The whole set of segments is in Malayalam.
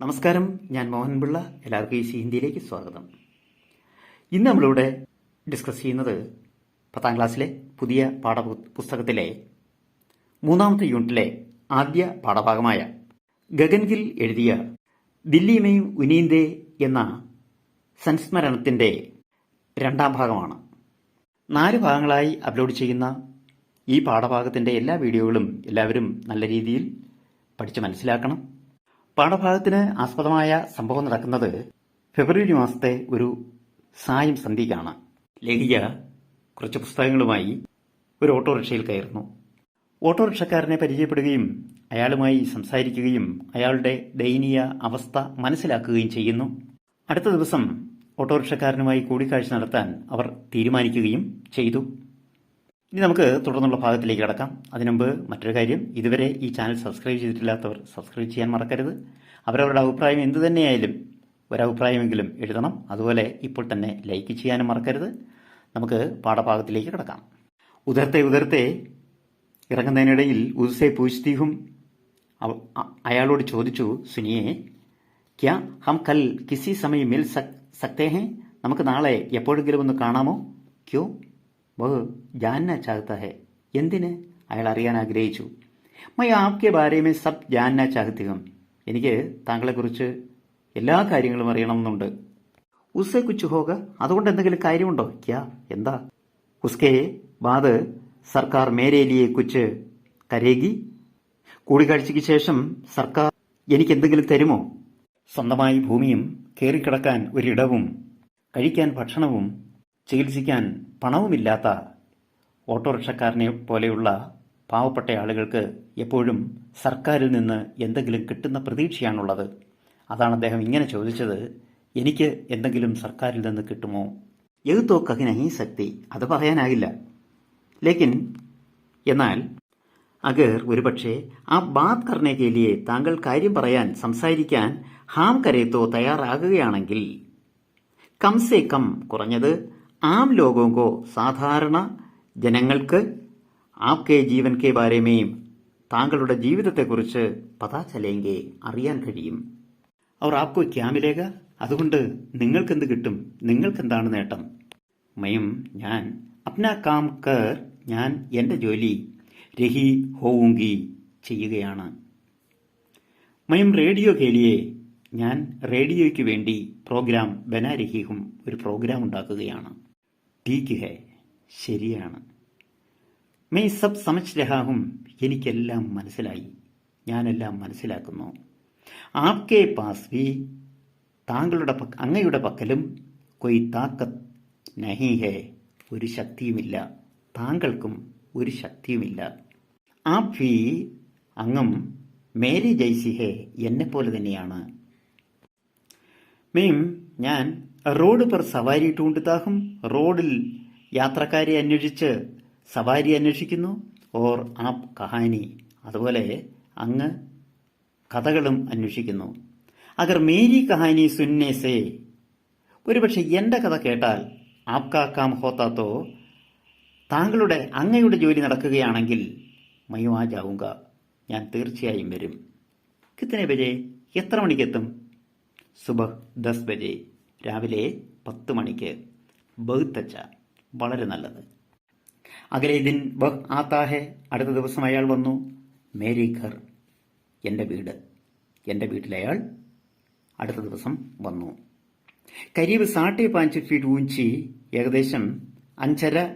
നമസ്കാരം ഞാൻ മോഹൻപിള്ള എല്ലാവർക്കും ഈ സി ഹിന്ദിയിലേക്ക് സ്വാഗതം. ഇന്ന് നമ്മളിവിടെ ഡിസ്കസ് ചെയ്യുന്നത് പത്താം ക്ലാസ്സിലെ പുതിയ പാഠപുസ്തകത്തിലെ മൂന്നാമത്തെ യൂണിറ്റിലെ ആദ്യ പാഠഭാഗമായ ഗഗൻഗിൽ എഴുതിയ ദില്ലിമയും ഉനീന്ദേ എന്ന സംസ്മരണത്തിന്റെ രണ്ടാം ഭാഗമാണ്. നാല് ഭാഗങ്ങളായി അപ്ലോഡ് ചെയ്യുന്ന ഈ പാഠഭാഗത്തിന്റെ എല്ലാ വീഡിയോകളും എല്ലാവരും നല്ല രീതിയിൽ പഠിച്ച് മനസ്സിലാക്കണം. പാഠഭാഗത്തിന് ആസ്പദമായ സംഭവം നടക്കുന്നത് ഫെബ്രുവരി മാസത്തെ ഒരു സായം സന്ധ്യയ്ക്കാണ് ലേഖിക കുറച്ച് പുസ്തകങ്ങളുമായി ഒരു ഓട്ടോറിക്ഷയിൽ കയറുന്നു. ഓട്ടോറിക്ഷക്കാരനെ പരിചയപ്പെടുകയും അയാളുമായി സംസാരിക്കുകയും അയാളുടെ ദയനീയ അവസ്ഥ മനസ്സിലാക്കുകയും ചെയ്യുന്നു. അടുത്ത ദിവസം ഓട്ടോറിക്ഷക്കാരനുമായി കൂടിക്കാഴ്ച നടത്താൻ അവർ തീരുമാനിക്കുകയും ചെയ്തു. ഇനി നമുക്ക് തുടർന്നുള്ള ഭാഗത്തിലേക്ക് കടക്കാം. അതിനുമുമ്പ് മറ്റൊരു കാര്യം ഇതുവരെ ഈ ചാനൽ സബ്സ്ക്രൈബ് ചെയ്തിട്ടില്ലാത്തവർ സബ്സ്ക്രൈബ് ചെയ്യാൻ മറക്കരുത്. അവരവരുടെ അഭിപ്രായം എന്തു തന്നെയായാലും ഒരഭിപ്രായമെങ്കിലും എഴുതണം. അതുപോലെ ഇപ്പോൾ തന്നെ ലൈക്ക് ചെയ്യാനും മറക്കരുത്. നമുക്ക് പാഠഭാഗത്തിലേക്ക് കിടക്കാം. ഉദർത്തെ ഉദർത്തെ ഇറങ്ങുന്നതിനിടയിൽ ഉസെ പൂജ്തീഹും അവ- അയാളോട് ചോദിച്ചു സുനിയെ ക്യാ ഹം കൽ കിസി സമയം മിൽ സക് സക്തേ ഹേ നമുക്ക് നാളെ എപ്പോഴെങ്കിലും ഒന്ന് കാണാമോ? ക്യോ? വഹ് ജാന്ന ചാഹത്ത ഹെ. എന്തിന്? അയാൾ അറിയാൻ ആഗ്രഹിച്ചു. മൈ ആപ്കെ ബാരേമേ സബ് ജാന്ന ചാഹത്തികം എനിക്ക് താങ്കളെക്കുറിച്ച് എല്ലാ കാര്യങ്ങളും അറിയണമെന്നുണ്ട്. ഉസ്സെ കുച്ച് ഹോക അതുകൊണ്ട് എന്തെങ്കിലും കാര്യമുണ്ടോ? ക്യാ? എന്താ? ഉസ്കെ ബാദ് സർക്കാർ മേരേലിയെ കുച്ച് കരേകി കൂടിക്കാഴ്ചയ്ക്ക് ശേഷം സർക്കാർ എനിക്ക് എന്തെങ്കിലും തരുമോ? സ്വന്തമായി ഭൂമിയും കയറിക്കിടക്കാൻ ഒരിടവും കഴിക്കാൻ ഭക്ഷണവും ചികിത്സിക്കാൻ പണവുമില്ലാത്ത ഓട്ടോറിക്ഷക്കാരനെ പോലെയുള്ള പാവപ്പെട്ട ആളുകൾക്ക് എപ്പോഴും സർക്കാരിൽ നിന്ന് എന്തെങ്കിലും കിട്ടുന്ന പ്രതീക്ഷയാണുള്ളത്. അതാണ് അദ്ദേഹം ഇങ്ങനെ ചോദിച്ചത് എനിക്ക് എന്തെങ്കിലും സർക്കാരിൽ നിന്ന് കിട്ടുമോ? എഴുത്തോ കഹിനഹി ശക്തി അത് പറയാനാകില്ല. ലേക്കിൻ എന്നാൽ അഗർ ഒരുപക്ഷെ ആ ബാത് കർണേകേലിയെ ലിയെ താങ്കൾ കാര്യം പറയാൻ സംസാരിക്കാൻ ഹാം കരയത്തോ തയ്യാറാകുകയാണെങ്കിൽ കംസേ കം കുറഞ്ഞത് ആം ലോകോങ്കോ സാധാരണ ജനങ്ങൾക്ക് ആപ്കെ ജീവൻ കെ ബാരേമേയും താങ്കളുടെ ജീവിതത്തെക്കുറിച്ച് പതാ ചലേങ്കെ അറിയാൻ കഴിയും. അവർ ആപ്കോ ക്യാമിലേക? അതുകൊണ്ട് നിങ്ങൾക്കെന്ത് കിട്ടും? നിങ്ങൾക്കെന്താണ് നേട്ടം? മയം ഞാൻ അപ്ന കാം കർ ഞാൻ എന്റെ ജോലി രഹി ഹോവുങ്കി ചെയ്യുകയാണ്. മയം റേഡിയോ കേലിയെ ഞാൻ റേഡിയോയ്ക്ക് വേണ്ടി പ്രോഗ്രാം ബനാരഹിഹും ഒരു പ്രോഗ്രാം ഉണ്ടാക്കുകയാണ്. ടീക്ക് है ശരിയാണ്. മേ സബ് സമജ് രഹാഹും എനിക്കെല്ലാം മനസ്സിലായി. ഞാനെല്ലാം മനസ്സിലാക്കുന്നു. ആപ്കെ പാസ് വി താങ്കളുടെ അങ്ങയുടെ പക്കലും കൊയ് താക്കത്ത് നഹി ഹേ ഒരു ശക്തിയുമില്ല. താങ്കൾക്കും ഒരു ശക്തിയുമില്ല. ആപ് വി അങ്ങും മേരി ജയ്സി ഹേ എന്നെപ്പോലെ തന്നെയാണ്. മെയിം ഞാൻ റോഡ് പേർ സവാരി ടൂണ്ടുതാഹും റോഡിൽ യാത്രക്കാരെ അന്വേഷിച്ച് സവാരി അന്വേഷിക്കുന്നു. ഓർ ആപ് കഹാനി. അതുപോലെ അങ്ങ് കഥകളും അന്വേഷിക്കുന്നു. അഗർ മേരി കഹാനി സുന്നെ സേ. ഒരുപക്ഷെ എന്റെ കഥ കേട്ടാൽ ആപ്കാ കാം ഹോത്താത്തോ താങ്കളുടെ അങ്ങയുടെ ജോലി നടക്കുകയാണെങ്കിൽ മയുവാ ജാവുക ഞാൻ തീർച്ചയായും വരും. കിത്തനെ ബജെ? എത്ര മണിക്കെത്തും? സുബഹ് ദസ് ബജെ. രാവിലെ പത്ത് മണിക്ക് ബഹുത്തച്ച വളരെ നല്ലത്. അകലെ ദിൻ ബഹ് ആത്താഹെ. അടുത്ത ദിവസം അയാൾ വന്നു. മേരി ഘർ എന്റെ വീട്. എന്റെ വീട്ടിലയാൾ അടുത്ത ദിവസം വന്നു. കരീബ് സാട്ടെ പാഞ്ച് ഫീറ്റ് ഊഞ്ചി ഏകദേശം അഞ്ചര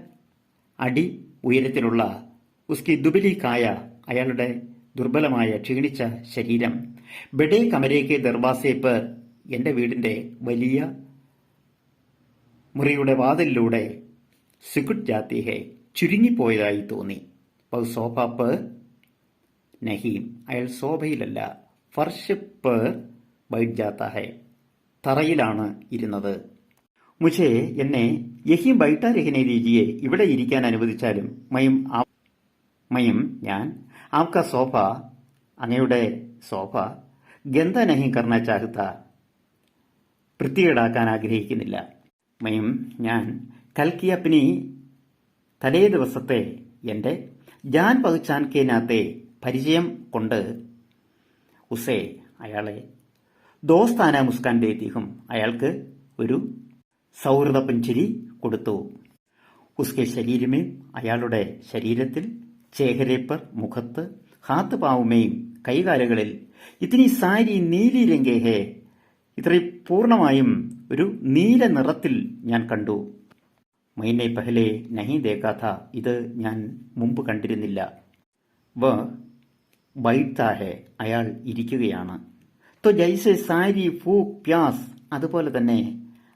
അടി ഉയരത്തിലുള്ള ഉസ്കി ദുബലി കായ അയാളുടെ ദുർബലമായ ക്ഷീണിച്ച ശരീരം. ബെഡേ കമരേക്ക് ദർവാസേപ്പ് എന്റെ വീടിന്റെ വലിയ മുറിയുടെ വാതിലിലൂടെ സുഗുഡ് ജാത്തി ഹെ ചുരുങ്ങിപ്പോയതായി തോന്നി. പൗ സോഫാപ്പ് നഹീം അയാൾ സോഫയിലല്ല ഫർഷ് പേർ ബൈറ്റ് ജാത്ത ഹെ തറയിലാണ് ഇരുന്നത്. മുझे എന്നെ യഹീം ബൈട്ടാ രഹനെ ദീജിയെ ഇവിടെ ഇരിക്കാൻ അനുവദിച്ചാലും മയം മയും ഞാൻ ആപ്ക സോഫ അങ്ങയുടെ സോഫ ഗന്ധ നഹി കർണ ചാഹത്ത വൃത്തികേടാക്കാൻ ആഗ്രഹിക്കുന്നില്ല. മയും ഞാൻ കൽക്കിയപ്പിനി തലേ ദിവസത്തെ എന്റെ ജാൻ പകുച്ചാൻ കേനാത്തെ പരിചയം കൊണ്ട് ഉസേ അയാളെ ദോസ്താന മുസ്കാൻ ദേത്തിഹും അയാൾക്ക് ഒരു സൗഹൃദ പുഞ്ചിരി കൊടുത്തു. ഉസ്കെ ശരീരമേ അയാളുടെ ശരീരത്തിൽ ചേഹരേപ്പർ മുഖത്ത് ഹാത്ത് പാവുമേയും കൈകാലുകളിൽ ഇതിനി സാരി നീലി രംഗേഹേ ഇത്രയും പൂർണമായും ഒരു നീല നിറത്തിൽ ഞാൻ കണ്ടു. മൈനെ പഹലെ നഹി ദേഖാഥ ഇത് ഞാൻ മുമ്പ് കണ്ടിരുന്നില്ല. വ ബൈത്താഹെ അയാൾ ഇരിക്കുകയാണ്. തോ ജൈസെ സാരി ഫു പ്യാസ് അതുപോലെ തന്നെ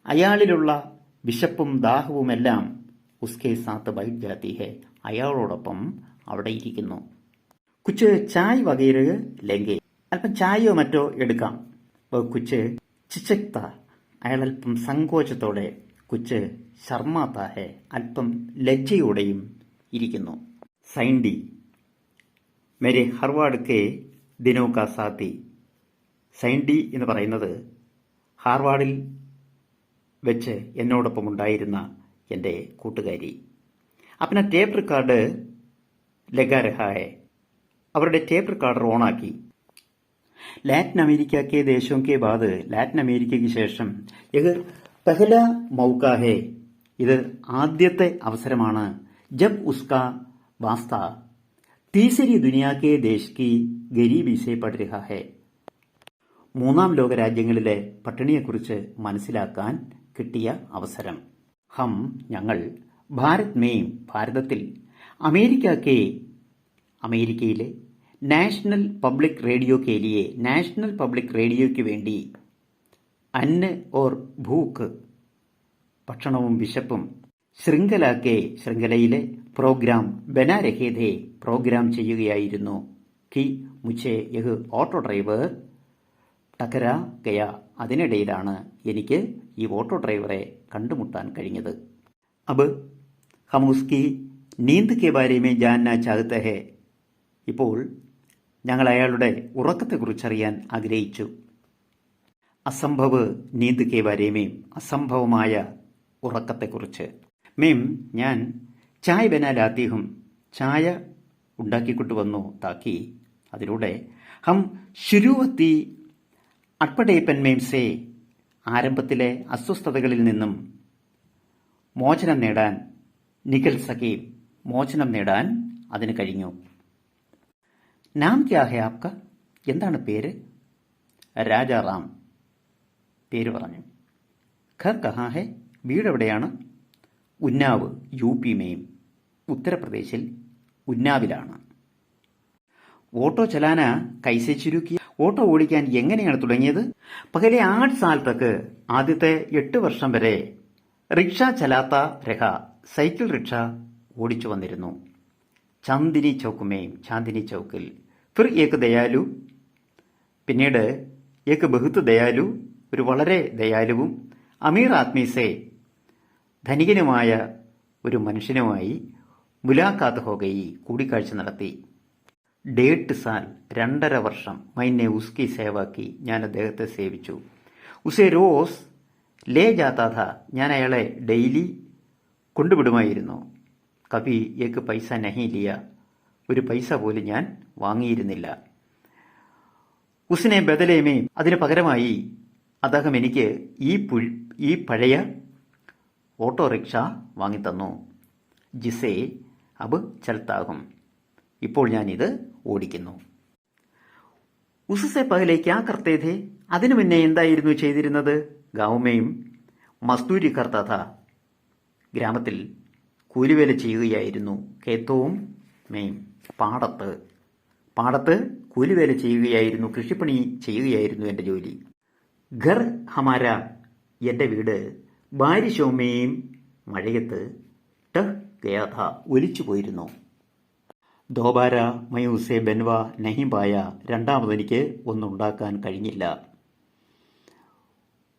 അയാളിലുള്ള വിശപ്പും ദാഹവുമെല്ലാം ഉസ്കെ സാത്ത് ബൈറ്റ് ജാത്തി ഹെ അയാളോടൊപ്പം അവിടെ ഇരിക്കുന്നു. കുച്ച് ചായ് വകൈര ലെങ്കെ. അല്പം ചായയോ മറ്റോ എടുക്കാം. കുച്ച് ചിച്ചക്ത അയാളൽപ്പം സങ്കോചത്തോടെ കുച്ച് ശർമാത്താഹെ അല്പം ലജ്ജയോടെയും ഇരിക്കുന്നു. സൈൻഡി മേരെ ദിനോ കാ സാത്തി. സൈൻഡി എന്ന് പറയുന്നത് ഹാർവാർഡിൽ വെച്ച് എന്നോടൊപ്പം ഉണ്ടായിരുന്ന എന്റെ കൂട്ടുകാരി. അപ്പന ടേപ്പ് റിക്കാർഡ് ലഗാരഹായെ അവരുടെ ടേപ്പ് റിക്കാർഡർ ഓണാക്കി. ലാറ്റിൻ അമേരിക്ക കെ ദേശോं के बाद ലാറ്റിൻ അമേരിക്കയ്ക്ക് ശേഷം ഇത് പെഹല മൗക്ക ഹേ ഇത് ആദ്യത്തെ അവസരമാണ് ജബ് ഉസ്ക വാസ്ത തീസരി ദുനിയാ കെ ദേശ് കി ഗരീബി സെ പഠ രഹാ ഹേ മൂന്നാം ലോക രാജ്യങ്ങളിലെ പട്ടിണിയെക്കുറിച്ച് മനസ്സിലാക്കാൻ കിട്ടിയ അവസരം ഹം ഞങ്ങൾ ഭാരത് മെയും ഭാരതത്തിൽ അമേരിക്ക കെ അമേരിക്കയിലെ നാഷണൽ പബ്ലിക് കെ ലിയെ നാഷണൽ പബ്ലിക് റേഡിയോയ്ക്ക് വേണ്ടി അന്ന് ഓർ ഭൂക്ക് ഭക്ഷണവും വിശപ്പും ശൃംഖലാക്കെ ശൃംഖലയിലെ പ്രോഗ്രാം ബനാരഹേദേ പ്രോഗ്രാം ചെയ്യുകയായിരുന്നു. കി മുച്ചേ യഹ് ഓട്ടോ ഡ്രൈവർ ടകര ഗയ അതിനിടയിലാണ് എനിക്ക് ഈ ഓട്ടോ ഡ്രൈവറെ കണ്ടുമുട്ടാൻ കഴിഞ്ഞത്. അബ് ഹം നീന്ത് കെ ബാരെ മേ ഹെ ഇപ്പോൾ ഞങ്ങൾ അയാളുടെ ഉറക്കത്തെക്കുറിച്ചറിയാൻ ആഗ്രഹിച്ചു. അസംഭവ് നീന്ത് കെ ബാരെ മേം അസംഭവമായ ഉറക്കത്തെക്കുറിച്ച്. മേം ഞാൻ ചായ ബനാലാത്തിഹും ചായ ഉണ്ടാക്കിക്കൊണ്ടു വന്നു താക്കി. അതിലൂടെ ഹം ശുരുവത്തി അട്പടേപ്പൻ മേം സേ ആരംഭത്തിലെ അസ്വസ്ഥതകളിൽ നിന്നും മോചനം നേടാൻ നിഖിൽ സഖീം മോചനം നേടാൻ അതിന് കഴിഞ്ഞു. നാം ക്യാ ഹെ ആപ്ക? എന്താണ് പേര്? രാജാറാം പേര് പറഞ്ഞു. ഖർ കഹാ ഹെ? വീട് എവിടെയാണ്? ഉന്നാവ് യു പി മെയും. ഉത്തർപ്രദേശിൽ ഉന്നാവിലാണ്. ഓട്ടോ ചലാന കൈസെ ചുരുക്കി ഓട്ടോ ഓടിക്കാൻ എങ്ങനെയാണ് തുടങ്ങിയത്? പകലെ ആറ് സാൽ തക്ക് ആദ്യത്തെ എട്ട് വർഷം വരെ റിക്ഷ ചലാത്ത രഹ സൈക്കിൾ റിക്ഷ ഓടിച്ചു വന്നിരുന്നു. ചാന്ദിനി ചൗക്കുമേയും ചാന്ദിനി ചൗക്കിൽ ഫിർ ഏക്ക് ദയാലു പിന്നീട് ഏക്ക് ബഹുത്ത് ദയാലു ഒരു വളരെ ദയാലുവും അമീർ ആത്മീസേ ധനികനുമായ ഒരു മനുഷ്യനുമായി മുലാഖാത്ത് ഹോഗയി കൂടിക്കാഴ്ച നടത്തി. ഡേട്ട് സാൽ രണ്ടര വർഷം മൈനെ ഉസ്കി സേവാക്കി ഞാൻ അദ്ദേഹത്തെ സേവിച്ചു. ഉസേ റോസ് ലേ ജാത്താഥ ഞാൻ അയാളെ ഡെയിലി കൊണ്ടുവിടുമായിരുന്നു. കവി ഏക്ക് പൈസ നഹി ലിയ ഒരു പൈസ പോലും ഞാൻ വാങ്ങിയിരുന്നില്ല. ഉസിനെ ബദലേമേ അതിന് പകരമായി അദ്ദേഹം എനിക്ക് ഈ പുൽ ഈ പഴയ ഓട്ടോറിക്ഷ വാങ്ങിത്തന്നു. ജിസേ അബ് ചൽത്താകും. ഇപ്പോൾ ഇത് ഓടിക്കുന്നു. ഉസസെ പകലെ ക്യാ കർത്തേ ഥേ അതിനു മുന്നേ എന്തായിരുന്നു ചെയ്തിരുന്നത്? ഗാവുമേയും മസ്തൂരി കർത്തഥ ഗ്രാമത്തിൽ കൂലിവേല ചെയ്യുകയായിരുന്നു കേത്തവും മേയും പാടത്ത്. പാടത്ത് കൂലിവേല ചെയ്യുകയായിരുന്നു കൃഷിപ്പണി ചെയ്യുകയായിരുന്നു എന്റെ ജോലി. ഘർ ഹമാര എന്റെ വീട് ഭാര്യ ശോമയും മഴയത്ത് ടഹ് ഗയാഥ ഒലിച്ചു പോയിരുന്നു. ദോബാര മയൂസെ ബെൻവ നഹിബായ രണ്ടാമതെനിക്ക് ഒന്നുണ്ടാക്കാൻ കഴിഞ്ഞില്ല.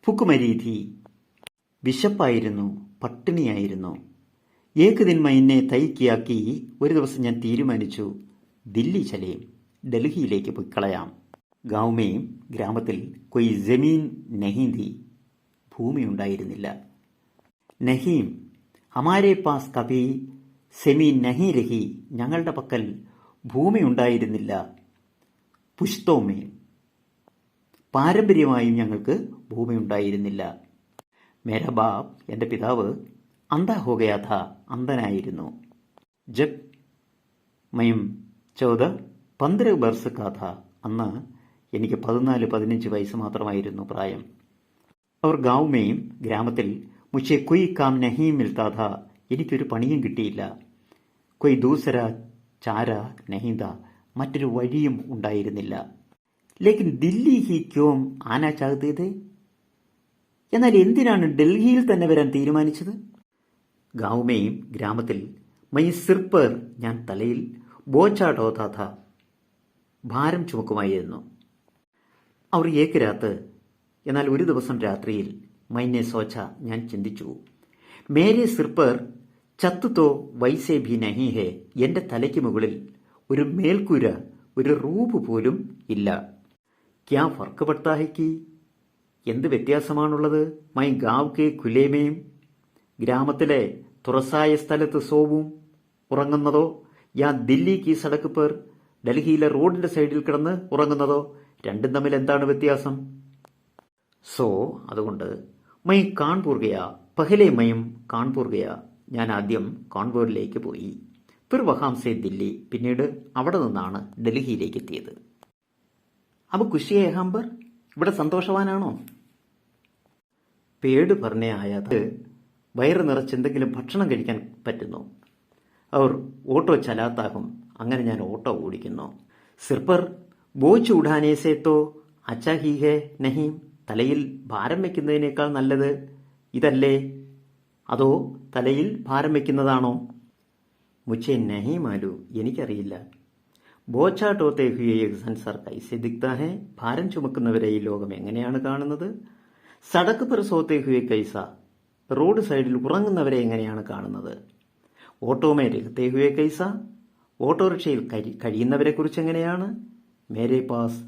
ഫുക്കുമരീതി വിശപ്പായിരുന്നു പട്ടിണിയായിരുന്നു. ഏകദിൻ മൈനെ തൈക്കിയാക്കി ഒരു ദിവസം ഞാൻ തീരുമാനിച്ചു ദില്ലി ചലയും ഡൽഹിയിലേക്ക് പോയി കളയാം. ഗാവുമേയും ഗ്രാമത്തിൽ കൊയ് ജമീൻ നഹീന്തി ഭൂമി ഉണ്ടായിരുന്നില്ല നഹീം ഹമാരെ പാസ് കബി സെമീൻ നഹി രഹി ഞങ്ങളുടെ പക്കൽ ഭൂമി ഉണ്ടായിരുന്നില്ല പുഷ്തോമേ പാരമ്പര്യമായും ഞങ്ങൾക്ക് ഭൂമിയുണ്ടായിരുന്നില്ല. മേരാ ബാബ് എന്റെ പിതാവ് അന്ധ ഹോഗയാഥ അന്ധനായിരുന്നു. ജബ് മയും ചൗദ പന്ത്ര ബർസ് കഥ അന്ന് എനിക്ക് പതിനാല് പതിനഞ്ച് വയസ്സ് മാത്രമായിരുന്നു പ്രായം. അവർ ഗാവുമേയും ഗ്രാമത്തിൽ മുഷേ കൊയ് കാം നഹീം മിൽത്താഥ എനിക്കൊരു പണിയും കിട്ടിയില്ല. കൊയ് ദൂസര ചാര നഹീന്ത മറ്റൊരു വഴിയും ഉണ്ടായിരുന്നില്ല. ലേക്കിൻ ദില്ലി ഹി ക്യോം ആനാ ചാകത്തേത് എന്നാൽ എന്തിനാണ് ഡൽഹിയിൽ തന്നെ വരാൻ തീരുമാനിച്ചത്? ഗാവുമേയും ഗ്രാമത്തിൽ മൈ സിർപ്പർ ഞാൻ തലയിൽ ബോച്ചാടോതാഥ ഭാരം ചുമക്കുമായിരുന്നു. അവർ ഏക്ക് രാത്ത് എന്നാൽ ഒരു ദിവസം രാത്രിയിൽ മൈനെ സോച്ച ഞാൻ ചിന്തിച്ചു. മേരെ സിർപ്പർ ചത്തുതോ വൈസേ ഭി നഹി ഹേ എന്റെ തലയ്ക്ക് മുകളിൽ ഒരു മേൽക്കൂര ഒരു റൂപ് പോലും ഇല്ല. ക്യാ ഫർക്ക് പട്ടാഹിക്ക് എന്ത് വ്യത്യാസമാണുള്ളത്? മൈ ഗാവ് കെ കുലേമയും ഗ്രാമത്തിലെ തുറസായ സ്ഥലത്ത് സോവും ഉറങ്ങുന്നതോ? യാ ദില്ലി കി സടക്ക് പേർ? ഡൽഹിയിലെ റോഡിന്റെ സൈഡിൽ കിടന്ന് ഉറങ്ങുന്നതോ? രണ്ടും തമ്മിൽ എന്താണ് വ്യത്യാസം? സോ അതുകൊണ്ട് മൈ കാൺപൂർ ഗയ പഹലെ മയും കാൺപൂർ ഗയ. ഞാൻ ആദ്യം കാൺപൂരിലേക്ക് പോയി. ഫിർ വഹാംസെ ദില്ലി പിന്നീട് അവിടെ നിന്നാണ് ഡൽഹിയിലേക്ക് എത്തിയത്. അപ്പൊ കുശിയെ ഹാംബർ ഇവിടെ സന്തോഷവാനാണോ? പേട് പറഞ്ഞ ആയത് വയറ് നിറച്ച് എന്തെങ്കിലും ഭക്ഷണം കഴിക്കാൻ പറ്റുന്നു? അവർ ഓട്ടോ ചലാത്താകും. അങ്ങനെ ഞാൻ ഓട്ടോ ഓടിക്കുന്നു. സിർപ്പർ ബോച്ച് ഉഡാനേസേത്തോ അച്ചാഹീഹെ നഹീം തലയിൽ ഭാരം വയ്ക്കുന്നതിനേക്കാൾ നല്ലത് ഇതല്ലേ? അതോ തലയിൽ ഭാരം വയ്ക്കുന്നതാണോ മുച്ചേ നഹീം ആലു എനിക്കറിയില്ല. ബോച്ചാട്ടോത്തെ ഹുയെ സൻസാർ കൈസെ ദിക്താ ഹെ? ഭാരം ചുമക്കുന്നവരെ ഈ ലോകം എങ്ങനെയാണ് കാണുന്നത്? സടക്ക് പെർ സോത്തെ ഹുയെ കൈസ റോഡ് സൈഡിൽ ഉറങ്ങുന്നവരെ എങ്ങനെയാണ് കാണുന്നത്? ഓട്ടോമേ മേരെ തേഹുവേ കൈസ. ഓട്ടോറിക്ഷയിൽ കഴി കഴിയുന്നവരെ കുറിച്ച് എങ്ങനെയാണ്? മേരെ പാസ്.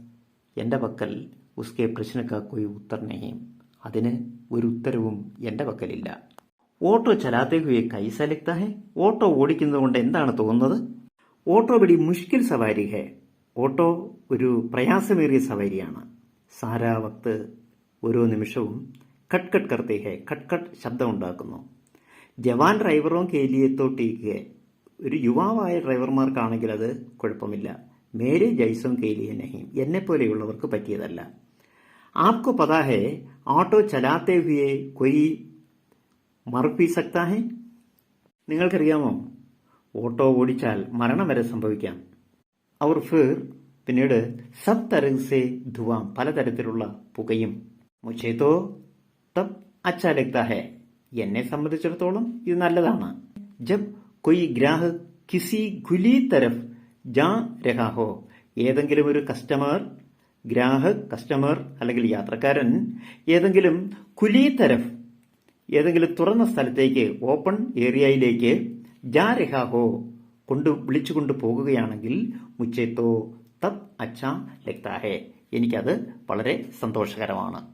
എന്റെ പക്കൽ ഉസ്കെ പ്രശ്നക്കാ ഉത്തരണയും അതിന് ഒരു ഉത്തരവും എന്റെ പക്കലില്ല. ഓട്ടോ ചലാത്തെ കൈസ ലഗ്താ ഓട്ടോ ഓടിക്കുന്നത് കൊണ്ട് എന്താണ് തോന്നുന്നത്? ഓട്ടോ ബടി മുഷ്കിൽ സവാരി ഹെ. ഓട്ടോ ഒരു പ്രയാസമേറിയ സവാരിയാണ്. സാരാ വക്ത് ഓരോ നിമിഷവും കട്ട് കട്ട് കർത്തേ ഹെ. കട്ട് കട്ട് ശബ്ദം ഉണ്ടാക്കുന്നു ജവാൻ ഡ്രൈവറോ കേലിയത്തോ ടീക്ക് ഒരു യുവാവായ ഡ്രൈവർമാർക്കാണെങ്കിൽ അത് കുഴപ്പമില്ല. മേരെ ജൈസോം കേലിയ നഹീം എന്നെ പോലെയുള്ളവർക്ക് പറ്റിയതല്ല. ആപ്കോ പതാ ഹെ ഓട്ടോ ചലാത്തെ ഹുയെ കൊയ് മറുപ്പി സക്താ നിങ്ങൾക്കറിയാമോ? ഓട്ടോ ഓടിച്ചാൽ മരണം വരെ സംഭവിക്കാം. അവർ ഫിർ പിന്നീട് സബ് തരസെ ധുവാം പലതരത്തിലുള്ള പുകയും. മുച്ചേത്തോ തബ് അച്ഛാ ലഗ്താ എന്നെ സംബന്ധിച്ചിടത്തോളം ഇത് നല്ലതാണ്. ജബ് കൊയ് ഗ്രാഹ് കിസി ഖുലി തരഫ് ജാ രഹാഹോ. ഏതെങ്കിലും ഒരു കസ്റ്റമർ ഗ്രാഹക് കസ്റ്റമർ അല്ലെങ്കിൽ യാത്രക്കാരൻ ഏതെങ്കിലും കുലി തരഫ് ഏതെങ്കിലും തുറന്ന സ്ഥലത്തേക്ക് ഓപ്പൺ ഏരിയയിലേക്ക് ജാ രഹാഹോ കൊണ്ട് വിളിച്ചുകൊണ്ട് പോകുകയാണെങ്കിൽ മുച്ചേത്തോ തബ് അച്ഛ ലഗ്താ ഹേ എനിക്കത് വളരെ സന്തോഷകരമാണ്.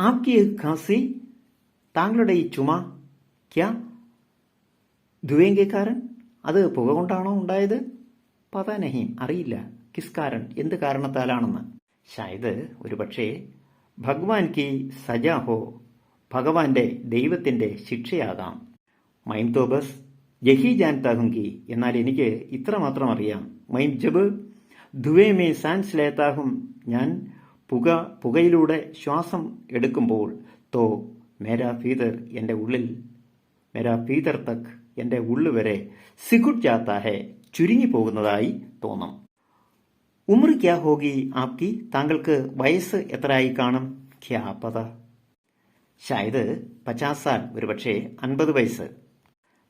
ആപ്കി ഖാസി താങ്കളുടെ ഈ ചുമ ക്യാ? ധുവേങ്കേക്കാരൻ അത് പുക കൊണ്ടാണോ ഉണ്ടായത്? പതാ നഹീം അറിയില്ല. കിസ് കാരൻ എന്ത് കാരണത്താലാണെന്ന്. ഷായത് ഒരുപക്ഷെ ഭഗവാൻ കി സജാ ഹോ ഭഗവാന്റെ ദൈവത്തിന്റെ ശിക്ഷയാകാം. മൈം തോബസ് ജഹി യഹി താഹുങ്കി എന്നാൽ എനിക്ക് ഇത്ര മാത്രം അറിയാം. മൈം ജബ് ധുവേ മേ സാൻസ് ലേതാഹും ഞാൻ പുക പുകയിലൂടെ ശ്വാസം എടുക്കുമ്പോൾ തോ മേരാ ഫീതർ എന്റെ ഉള്ളിൽ മേരാ ഫീതർ തക് എന്റെ ഉള്ളു വരെ സിഗുഡ് ജാത്താഹെ ചുരുങ്ങി പോകുന്നതായി തോന്നും. ഉമർ ക്യാ ഹോഗി ആപ്കി? താങ്കൾക്ക് വയസ്സ് എത്രയായി കാണും? ക്യാ പത. ഷായത് പച്ചാസ് സാൽ ഒരുപക്ഷെ അൻപത് വയസ്സ്.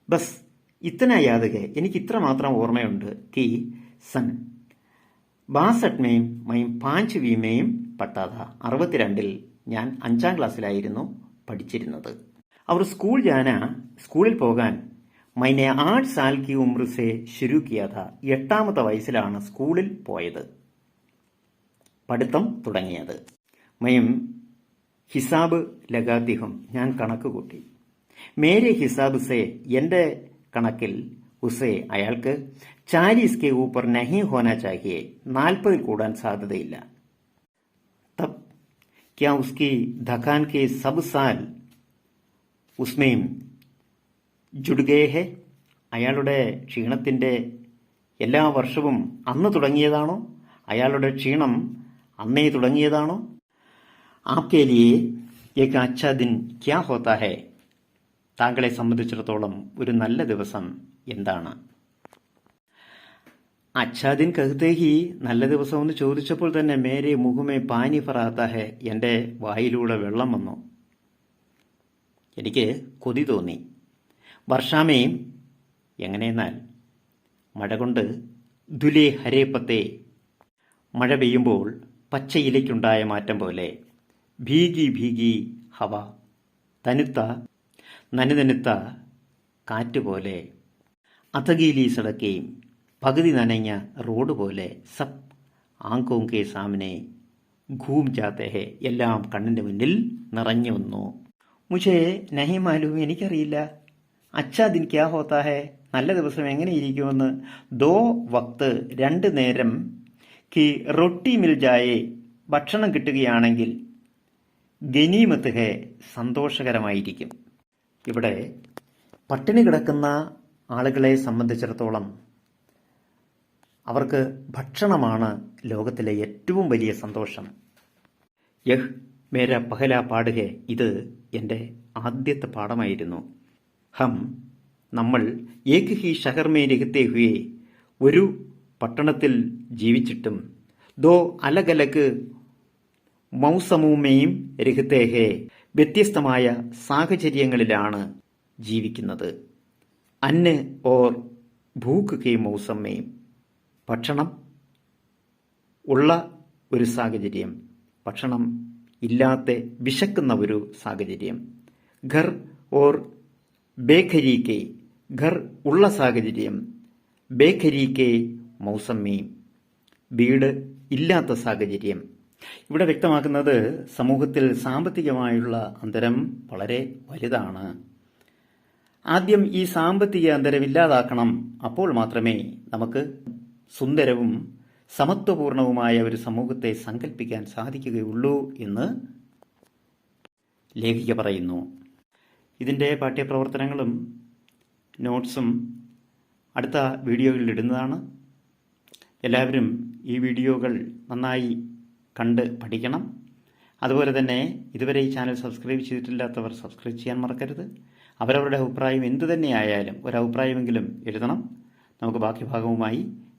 ബസ് ഇത്തന യാതകെ എനിക്ക് ഇത്ര മാത്രം ഓർമ്മയുണ്ട്. കി സൺ ബാസട്മയും മയും പാഞ്ച് വീമയും പട്ടാത. അറുപത്തിരണ്ടിൽ ഞാൻ അഞ്ചാം ക്ലാസ്സിലായിരുന്നു. പഠിച്ചിരുന്നത്. അവർ സ്കൂൾ ജാന സ്കൂളിൽ പോകാൻ മൈനെ ആറ് സാൽ കി ഉമ്ര എട്ടാമത്തെ വയസ്സിലാണ് സ്കൂളിൽ പോയത്. പഠിത്തം തുടങ്ങിയത്. മയം ഹിസാബ് ലഗാദിഹം ഞാൻ കണക്ക് കൂട്ടി. മേരെ ഹിസാബ് സെ എന്റെ കണക്കിൽ ഉസേ അയാൾക്ക് ചാലീസ് കെ ഊപ്പർ നഹി ഹോന ചാഹിയെ നാൽപ്പതിൽ കൂടാൻ സാധ്യതയില്ല. क्या उसकी धकान के सब साल ഉസ്മയും ജുഡ്ഗേ ഹെ അയാളുടെ ക്ഷീണത്തിൻ്റെ എല്ലാ വർഷവും അന്ന് തുടങ്ങിയതാണോ അയാളുടെ ക്ഷീണം അന്നേ തുടങ്ങിയതാണോ ആപ്കെ ലിയെ ഏക അച്ഛാ ദിൻ ക്യാ ഹോത്താ ഹെ താങ്കളെ സംബന്ധിച്ചിടത്തോളം ഒരു നല്ല ദിവസം എന്താണ് അച്ഛാദിൻ കഹ്തേഹി നല്ല ദിവസം എന്ന് ചോദിച്ചപ്പോൾ തന്നെ മേരെ മുഖമേ പാനി ഫറാത്ത ഹെ എന്റെ വായിലൂടെ വെള്ളം വന്നു. എനിക്ക് കൊതി തോന്നി. വർഷാമയും എങ്ങനെയെന്നാൽ മഴ കൊണ്ട് ദുലേ ഹരേപ്പത്തെ മഴ പെയ്യുമ്പോൾ പച്ചയിലയ്ക്കുണ്ടായ മാറ്റം പോലെ ഭീകി ഭീകി ഹവ തനുത്ത നനുതനുത്ത കാറ്റ് പോലെ അഥകീലി സടക്കുകയും പകുതി നനഞ്ഞ റോഡ് പോലെ സബ് ആങ്കോം കെ സാമിനെ ഘൂം ജാത്തെ ഹെ എല്ലാം കണ്ണിന്റെ മുന്നിൽ നിറഞ്ഞു വന്നു. മുഷേ നഹി മാലൂം എനിക്കറിയില്ല. അച്ഛാ ദിൻ ക്യാ ഹോത്താ ഹെ? നല്ല ദിവസം എങ്ങനെ ഇരിക്കുമെന്ന് ദോ വക്ത് രണ്ട് നേരം കി റൊട്ടി മിൽ ജായെ ഭക്ഷണം കിട്ടുകയാണെങ്കിൽ ഗനീമത്ത് ഹെ സന്തോഷകരമായിരിക്കും. ഇവിടെ പട്ടിണി കിടക്കുന്ന ആളുകളെ സംബന്ധിച്ചിടത്തോളം അവർക്ക് ഭക്ഷണമാണ് ലോകത്തിലെ ഏറ്റവും വലിയ സന്തോഷം. യഹ് മേര പഹല പാടുക ഇത് എന്റെ ആദ്യത്തെ പാഠമായിരുന്നു. ഹം നമ്മൾ ഏക് ഹി ഷഹർ മേ രഹത്തെ ഹുയെ ഒരു പട്ടണത്തിൽ ജീവിച്ചിട്ടും ദോ അലഗലഗ് മൗസമൂമയും രഹത്തെ ഹേ വ്യത്യസ്തമായ സാഹചര്യങ്ങളിലാണ് ജീവിക്കുന്നത്. അന്ന് ഓർ ഭൂക്കുകയും മൗസമ്മയും ഭക്ഷണം ഉള്ള ഒരു സാഹചര്യം ഭക്ഷണം ഇല്ലാത്ത വിശക്കുന്ന ഒരു സാഹചര്യം ഘർ ഓർ ബേഖരീക്കെ ഘർ ഉള്ള സാഹചര്യം ബേഖരീക്കെ മൗസമ്മി വീട് ഇല്ലാത്ത സാഹചര്യം. ഇവിടെ വ്യക്തമാക്കുന്നത് സമൂഹത്തിൽ സാമ്പത്തികമായുള്ള അന്തരം വളരെ വലുതാണ്. ആദ്യം ഈ സാമ്പത്തിക അന്തരം ഇല്ലാതാക്കണം അപ്പോൾ മാത്രമേ നമുക്ക് സുന്ദരവും സമത്വപൂർണവുമായ ഒരു സമൂഹത്തെ സങ്കല്പിക്കാൻ സാധിക്കുകയുള്ളൂ എന്ന് ലേഖിക പറയുന്നു. ഇതിന്റെ പാഠ്യപ്രവർത്തനങ്ങളും നോട്ട്സും അടുത്ത വീഡിയോയിൽ ഇടുന്നതാണ്. എല്ലാവരും ഈ വീഡിയോകൾ നന്നായി കണ്ട് പഠിക്കണം. അതുപോലെ തന്നെ ഇതുവരെ ഈ ചാനൽ സബ്സ്ക്രൈബ് ചെയ്തിട്ടില്ലാത്തവർ സബ്സ്ക്രൈബ് ചെയ്യാൻ മറക്കരുത്. അവരവരുടെ അഭിപ്രായം എന്തു തന്നെയായാലും ഒരഭിപ്രായമെങ്കിലും എഴുതണം. നമുക്ക് ബാക്കി ഭാഗവുമായി